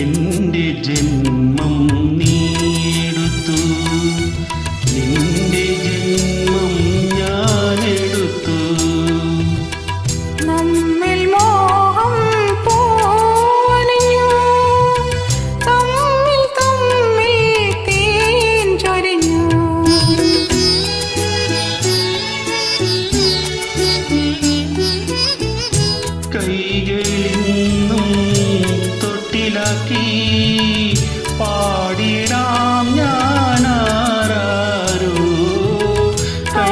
എന്റെ ജന്മം നീടുത്തു നിന്റെ ജന്മം ഞാനെടുത്തു. നമ്മിൽ മോഹം പോലെയോ തമ്മിൽ തമ്മിൽ തേൻ ചൊരിഞ്ഞു. കൈ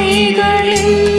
கைகளில்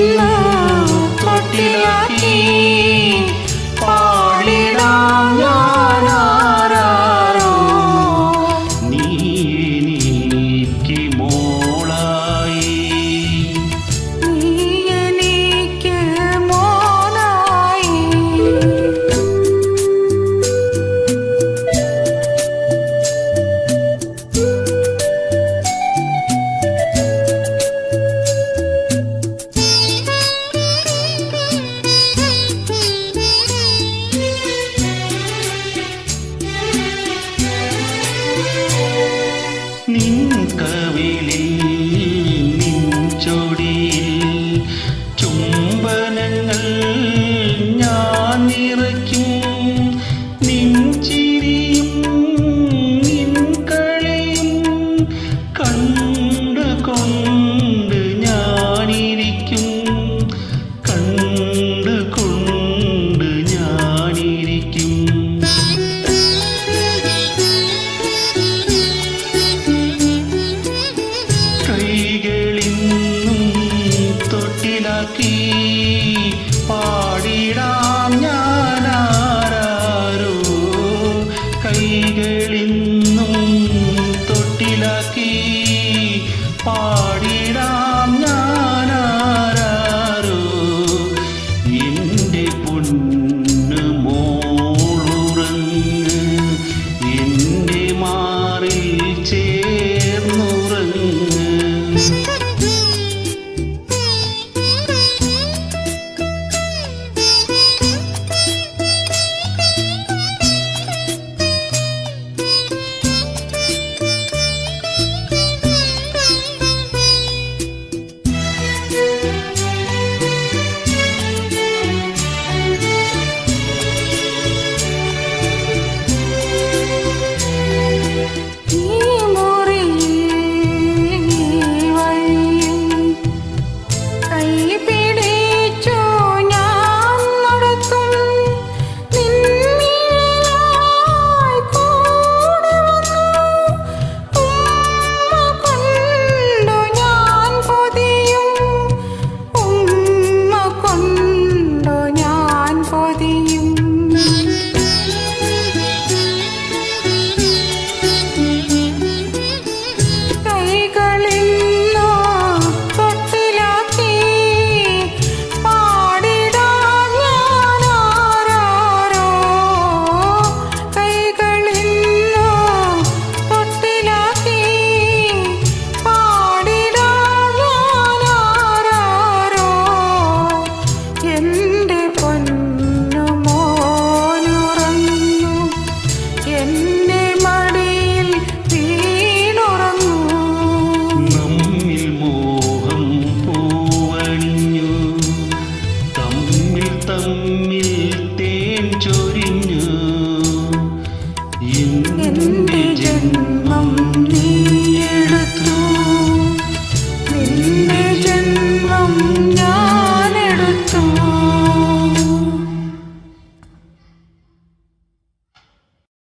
തമ്മിൽ തേൻ ചൊരിഞ്ഞു